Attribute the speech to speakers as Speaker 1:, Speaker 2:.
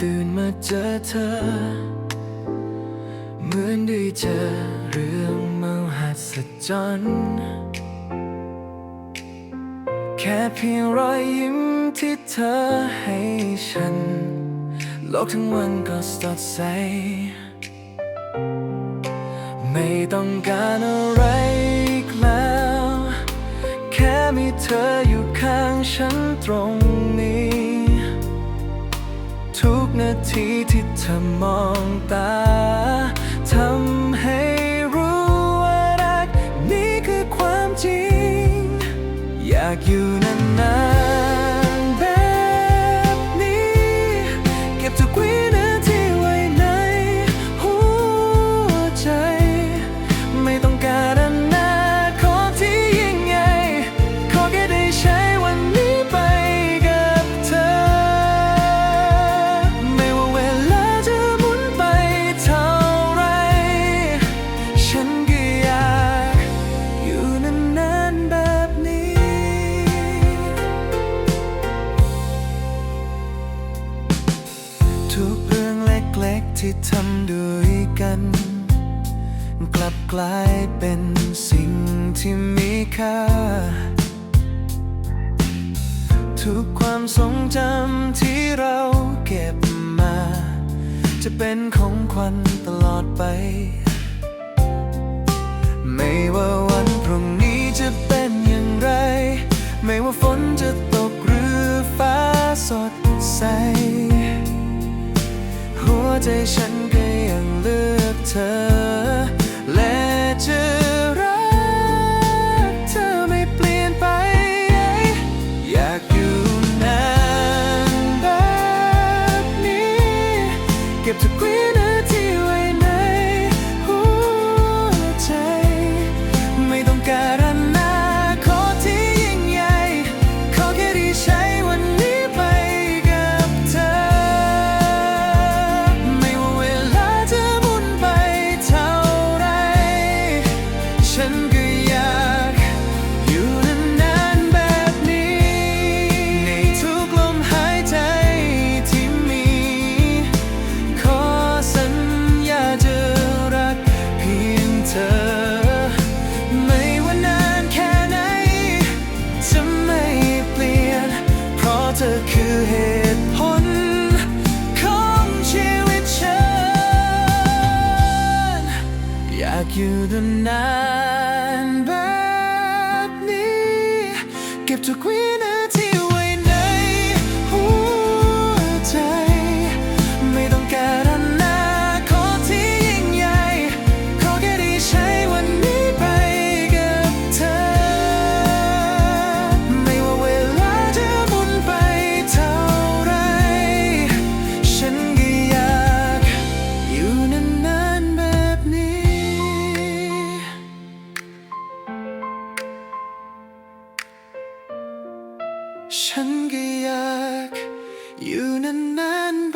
Speaker 1: ตื่นมาเจอเธอ เหมือนได้เจอเรื่องมหัศจรรย์แค่เพียงรอยยิ้มที่เธอให้ฉัน โลกทั้งวันก็สดใส ไม่ต้องการอะไรอีกแล้ว แค่มีเธออยู่ข้างฉันตรงนี้ นาทีที่เธอมองตาทำให้รู้ว่ารัก นี้คือความจริง อยากอยู่นาน ทุกเรื่องเล็กๆที่ทำด้วยกัน กลับกลายเป็นสิ่งที่มีค่า ทุกความทรงจำที่เราเก็บมา จะเป็นของขวัญตลอดไป ไม่ว่า ใจฉันก็ยังเลือกเธอ และจะรักเธอไม่เปลี่ยนไป อยากอยู่นานแบบนี้ เก็บทุก คือเหตุผลของชีวิตฉัน อยากอยู่ดนานแบบนี้ เก็บทุกวิ ฉันก็อยากอยู่นานๆ